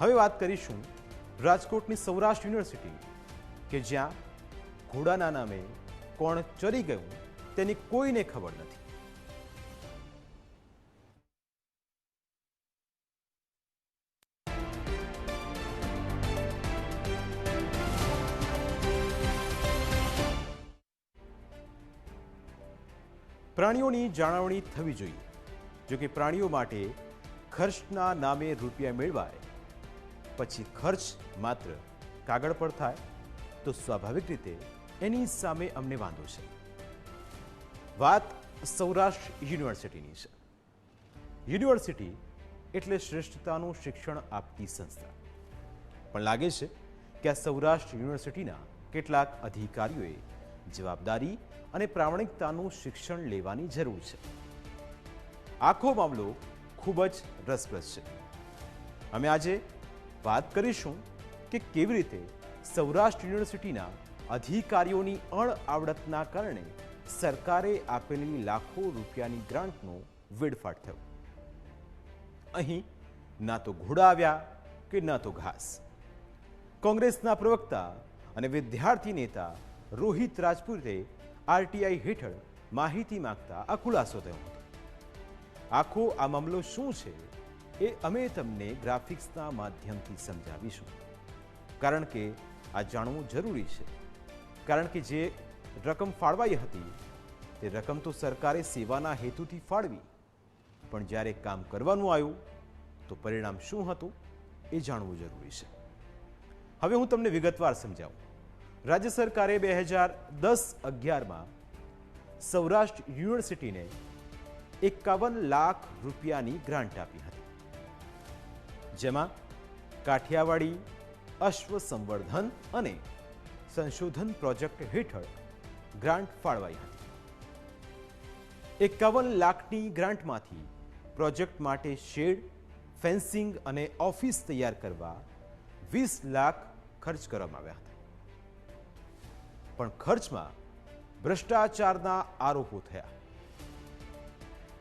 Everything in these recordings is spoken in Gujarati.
હવે વાત કરીશું રાજકોટની સૌરાષ્ટ્ર યુનિવર્સિટી, કે જ્યાં ઘોડાના નામે કોણ ચરી ગયું તેની કોઈને ખબર નથી. પ્રાણીઓની જાળવણી થવી જોઈએ, જોકે પ્રાણીઓ માટે ખર્ચના નામે રૂપિયા મેળવાય પછી ખર્ચ માત્ર કાગળ પર થાય તો સ્વાભાવિક રીતે એની સામે અમને વાંધો છે. વાત સૌરાષ્ટ્ર યુનિવર્સિટીની છે. યુનિવર્સિટી એટલે શ્રેષ્ઠતાનું શિક્ષણ આપતી સંસ્થા. પણ લાગે છે કે આ સૌરાષ્ટ્ર યુનિવર્સિટીના કેટલાક અધિકારીઓએ જવાબદારી અને પ્રામાણિકતાનું શિક્ષણ લેવાની જરૂર છે. આખો મામલો ખૂબ જ રસપ્રદ છે. અમે આજે વાત કરીશું કે કેવી રીતે સૌરાષ્ટ્ર યુનિવર્સિટીના અધિકારીઓની અણઆવડતના કારણે સરકારે આપેલી લાખો રૂપિયાની ગ્રાન્ટનો વેડફાટ થયો. અહીં ના તો ઘોડા આવ્યા કે ના તો ઘાસ. કોંગ્રેસના પ્રવક્તા અને વિદ્યાર્થી નેતા રોહિત રાજપૂતે આરટીઆઈ હેઠળ માહિતી માંગતા આ ખુલાસો થયો હતો. આખો આ મામલો શું છે? એ અમે તમને ગ્રાફિક્સના માધ્યમથી સમજાવીશું. કારણ કે આ જાણવું જરૂરી છે. કારણ કે જે રકમ ફાળવાઈ હતી, તે રકમ તો સરકારે સેવાના હેતુથી ફાળવી. પણ જ્યારે કામ કરવાનું આવ્યું, તો પરિણામ શું હતું એ જાણવું જરૂરી છે. હવે હું તમને વિગતવાર સમજાવું. રાજ્ય સરકારે બે હજાર દસ અગિયારમાં સૌરાષ્ટ્ર યુનિવર્સિટીને એકાવન લાખ રૂપિયાની ગ્રાન્ટ આપી હતી. જેમાં કાઠિયાવાડી અશ્વ સંવર્ધન અને સંશોધન પ્રોજેક્ટ હેઠળ ગ્રાન્ટ ફાળવાઈ હતી. એકાવન લાખની ગ્રાન્ટમાંથી પ્રોજેક્ટ માટે શેડ, ફેન્સિંગ અને ઓફિસ તૈયાર કરવા વીસ લાખ ખર્ચ કરવામાં આવ્યા હતા. પણ ખર્ચમાં ભ્રષ્ટાચારના આરોપો થયા.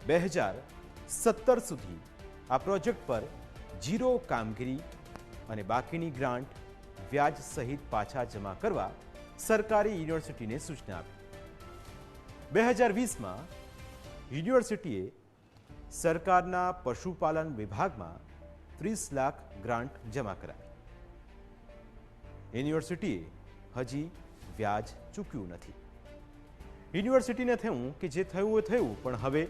બે હજાર સત્તર સુધી આ પ્રોજેક્ટ પર જીરો કામગીરી અને બાકીની ગ્રાન્ટ વ્યાજ સહિત પાછા જમા કરવા સરકારી યુનિવર્સિટીને સૂચના આપી. બે હજાર વીસમાં યુનિવર્સિટીએ સરકારના પશુપાલન વિભાગમાં ત્રીસ લાખ ગ્રાન્ટ જમા કરાવી યુનિવર્સિટીએ હજી વ્યાજ ચૂક્યું નથી. યુનિવર્સિટીને થયું કે જે થયું એ થયું, પણ હવે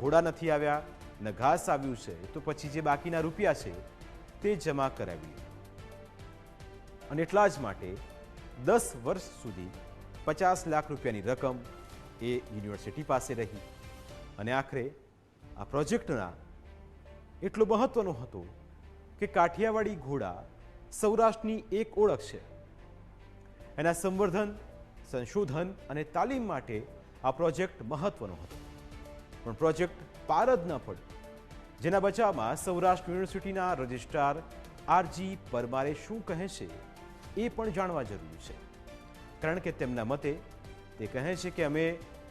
ઘોડા નથી આવ્યા. ન ઘાસ આવ્યું છે, તો પછી જે બાકીના રૂપિયા છે, તે જમા કરાવીએ. અને એટલા જ માટે દસ વર્ષ સુધી પચાસ લાખ રૂપિયાની રકમ એ યુનિવર્સિટી પાસે રહી. અને આખરે આ પ્રોજેક્ટના એટલો મહત્વનો હતો કે કાઠિયાવાડી ઘોડા સૌરાષ્ટ્રની એક ઓળખ છે. એના સંવર્ધન, સંશોધન અને તાલીમ માટે આ પ્રોજેક્ટ મહત્વનો હતો. પણ પ્રોજેક્ટ પાર જ ન પડ્યું જેના બચાવમાં સૌરાષ્ટ્ર યુનિવર્સિટીના રજિસ્ટ્રાર આરજી પરમારે શું કહે છે એ પણ જાણવા જરૂરી છે. કારણ કે તેમના મતે તે કહે છે કે અમે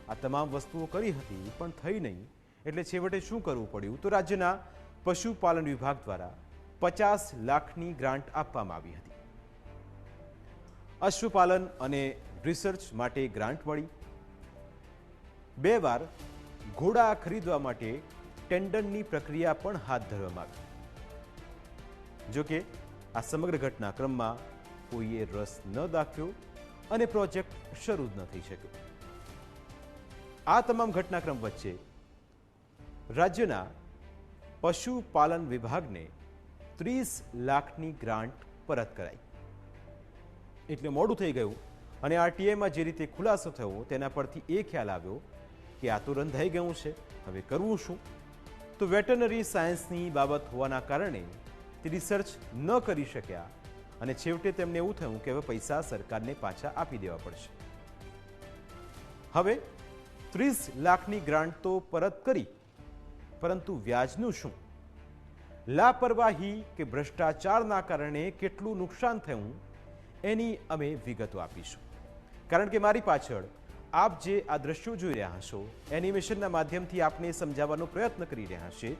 આ તમામ વસ્તુઓ કરી હતી, પણ થઈ નહીં. એટલે છેવટે શું કરવું પડ્યું? તો રાજ્યના પશુપાલન વિભાગ દ્વારા પચાસ લાખની ગ્રાન્ટ આપવામાં આવી હતી. અશ્વપાલન અને રિસર્ચ માટે ગ્રાન્ટ મળી. બે વાર ઘોડા ખરીદવા માટે ટેન્ડરની પ્રક્રિયા પણ હાથ ધરવામાં આવી. જોકે, આ સમગ્ર ઘટનાક્રમમાં કોઈએ રસ ન દાખ્યો અને પ્રોજેક્ટ શરૂ જ ન થઈ શક્યો. આ તમામ ઘટનાક્રમ વચ્ચે રાજ્યના પશુપાલન વિભાગને ત્રીસ લાખની ગ્રાન્ટ પરત કરાઈ. એટલે મોડું થઈ ગયું અને આરટીઆઈમાં જે રીતે ખુલાસો થયો તેના પરથી એ ખ્યાલ આવ્યો કે આ તો રંધાઈ ગયું છે. હવે કરવું શું? તો વેટરનરી સાયન્સની બાબત હોવાના કારણે તે રિસર્ચ ન કરી શક્યા અને છેવટે તેમને એવું થયું કે હવે પૈસા સરકારને પાછા આપી દેવા પડશે. હવે ત્રીસ લાખની ગ્રાન્ટ તો પરત કરી, પરંતુ વ્યાજનું શું? લાપરવાહી કે ભ્રષ્ટાચારના કારણે કેટલું નુકસાન થયું એની અમે વિગતો આપીશું. કારણ કે મારી પાછળ આપ જે આ દ્રશ્યો જોઈ રહ્યા છો એનિમેશનના માધ્યમથી આપને સમજાવવાનો પ્રયત્ન કરી રહ્યા છે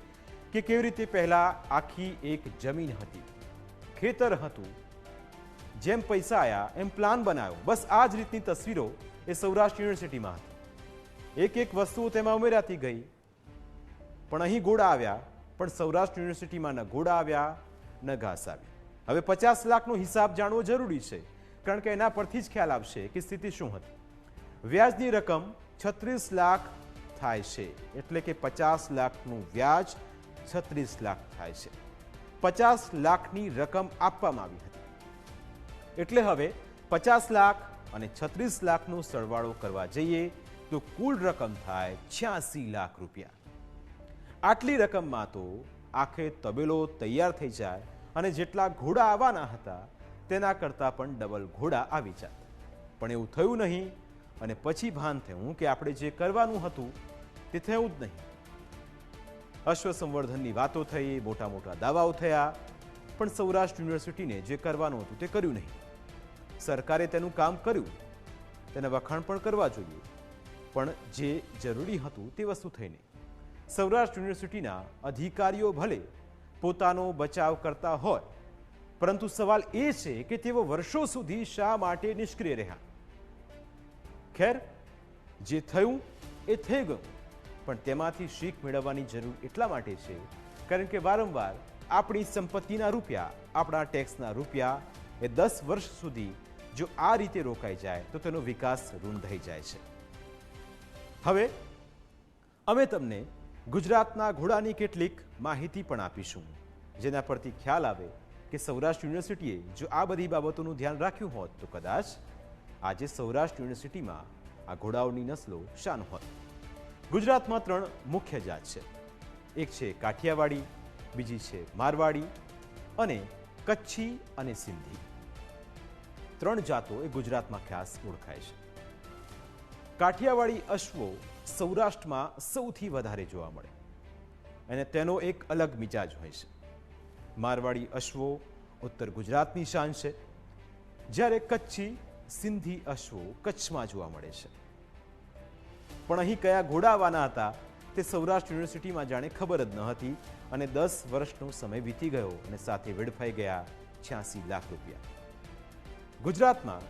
કે કેવી રીતે પહેલાં આખી એક જમીન હતી. ખેતર હતું. જેમ પૈસા આવ્યા એમ પ્લાન બનાવ્યો બસ આ જ રીતની તસવીરો એ સૌરાષ્ટ્ર યુનિવર્સિટીમાં હતી. એક એક વસ્તુઓ તેમાં ઉમેરાતી ગઈ. પણ અહીં ગોળા આવ્યા, પણ સૌરાષ્ટ્ર યુનિવર્સિટીમાં ન ગોળા આવ્યા, ન ઘાસ આવી. હવે પચાસ લાખનો હિસાબ જાણવો જરૂરી છે, કારણ કે એના પરથી જ ખ્યાલ આવશે કે સ્થિતિ શું હતી. વ્યાજની રકમ છત્રીસ લાખ થાય છે. એટલે કે પચાસ લાખનું વ્યાજ છત્રીસ લાખ થાય છે. પચાસ લાખની રકમ આપવામાં આવી હતી. એટલે હવે પચાસ લાખ અને છત્રીસ લાખનો સરવાળો કરવા જઈએ તો કુલ રકમ થાય છ્યાસી લાખ રૂપિયા. આટલી રકમમાં તો આખે તબેલો તૈયાર થઈ જાય અને જેટલા ઘોડા આવવાના હતા તેના કરતાં પણ ડબલ ઘોડા આવી જાય. પણ એવું થયું નહીં અને પછી ભાન થયું કે આપણે જે કરવાનું હતું તે થયું જ નહીં. અશ્વ સંવર્ધનની વાતો થઈ મોટા મોટા દાવાઓ થયા, પણ સૌરાષ્ટ્ર યુનિવર્સિટીને જે કરવાનું હતું તે કર્યું નહીં. સરકારે તેનું કામ કર્યું, તેના વખાણ પણ કરવા જોઈએ પણ જે જરૂરી હતું તે વસ્તુ થઈ નહીં. સૌરાષ્ટ્ર યુનિવર્સિટીના અધિકારીઓ ભલે પોતાનો બચાવ કરતા હોય, પરંતુ સવાલ એ છે કે તેઓ વર્ષો સુધી શા માટે નિષ્ક્રિય રહ્યા? ખેર, જે થયું એ થઈ ગયું. પણ તેમાંથી શીખ મેળવવાની જરૂર એટલા માટે છે, કારણ કે વારંવાર આપણી સંપત્તિના રૂપિયા, આપણા ટેક્સના રૂપિયા એ દસ વર્ષ સુધી જો આ રીતે રોકાઈ જાય, તો તેનો વિકાસ રૂંધાઈ જાય છે. હવે, અમે તમને ગુજરાતના ઘોડાની કેટલીક માહિતી પણ આપીશું, જેના પરથી ખ્યાલ આવે કે સૌરાષ્ટ્ર યુનિવર્સિટીએ જો આ બધી બાબતોનું ધ્યાન રાખ્યું હોત, તો કદાચ આજે સૌરાષ્ટ્ર યુનિવર્સિટીમાં આ ઘોડાઓની નસલો શાન હોત ગુજરાતમાં ત્રણ મુખ્ય જાત છે. એક છે કાઠિયાવાડી, બીજી છે મારવાડી અને કચ્છી અને સિંધી. ત્રણ જાતો એ ગુજરાતમાં ખાસ ઓળખાય છે. કાઠિયાવાડી અશ્વો સૌરાષ્ટ્રમાં સૌથી વધારે જોવા મળે. અને તેનો એક અલગ મિજાજ હોય છે. મારવાડી અશ્વો ઉત્તર ગુજરાતની શાન છે. જ્યારે કચ્છી સિંધી અશ્વો કચ્છમાં જોવા મળે છે. પણ અહીં કયા ઘોડા આવવાના હતા તે સૌરાષ્ટ્ર યુનિવર્સિટીમાં જાણે ખબર જ ન હતી અને દસ વર્ષનો સમય વીતી ગયો અને સાથે વેડફાઈ ગયા છ્યાસી લાખ રૂપિયા. ગુજરાતમાં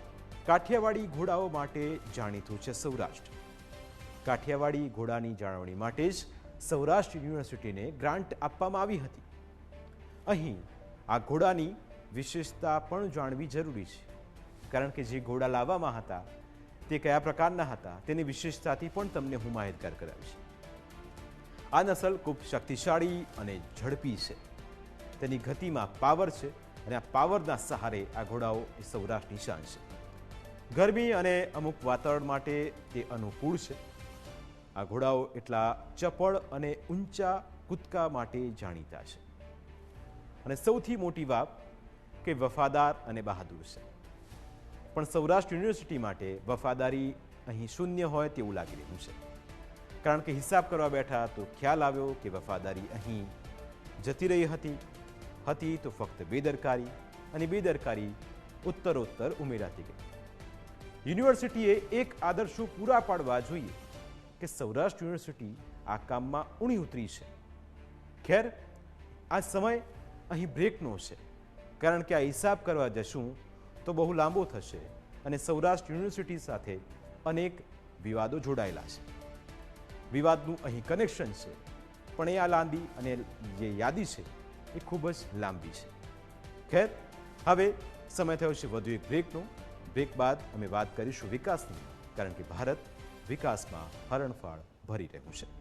કાઠિયાવાડી ઘોડાઓ માટે જાણીતું છે સૌરાષ્ટ્ર. કાઠિયાવાડી ઘોડાની જાળવણી માટે જ સૌરાષ્ટ્ર યુનિવર્સિટીને ગ્રાન્ટ આપવામાં આવી હતી. અહીં આ ઘોડાની વિશેષતા પણ જાણવી જરૂરી છે. કારણ કે જે ઘોડા લાવવામાં હતા, તે કયા પ્રકારના હતા, તેની વિશેષતાથી પણ તમને હું માહિતગાર કરાવીશ. આ નસલ ખૂબ શક્તિશાળી અને ઝડપી છે. તેની ગતિમાં પાવર છે અને આ પાવરના સહારે આ ઘોડાઓ એ સૌરાષ્ટ્રની શાન છે. ગરમી અને અમુક વાતાવરણ માટે તે અનુકૂળ છે. આ ઘોડાઓ એટલા ચપળ અને ઊંચા કૂદકા માટે જાણીતા છે. અને સૌથી મોટી વાત કે વફાદાર અને બહાદુર છે. પણ સૌરાષ્ટ્ર યુનિવર્સિટી માટે વફાદારી અહીં શૂન્ય હોય તેવું લાગી રહ્યું છે. કારણ કે હિસાબ કરવા બેઠા તો ખ્યાલ આવ્યો કે વફાદારી અહીં જતી રહી હતી. હતી તો ફક્ત બેદરકારી અને બેદરકારી ઉત્તરોત્તર ઉમેરાતી ગઈ. યુનિવર્સિટીએ એક આદર્શો પૂરા પાડવા જોઈએ કે સૌરાષ્ટ્ર યુનિવર્સિટી આ કામમાં ઊણી ઉતરી છે. ખેર, આ સમય અહીં બ્રેકનો છે. કારણ કે આ હિસાબ કરવા જશું તો બહુ લાંબો થશે અને સૌરાષ્ટ્ર યુનિવર્સિટી સાથે અનેક વિવાદો જોડાયેલા છે. વિવાદનું અહીં કનેક્શન છે. પણ એ આ લાંબી અને જે યાદી છે, એ ખૂબ જ લાંબી છે. ખેર, હવે સમય થયો છે વધુ એક બ્રેકનો બ્રેક બાદ અમે વાત કરીશું વિકાસની, કારણ કે ભારત વિકાસમાં હરણફાળ ભરી રહ્યું છે.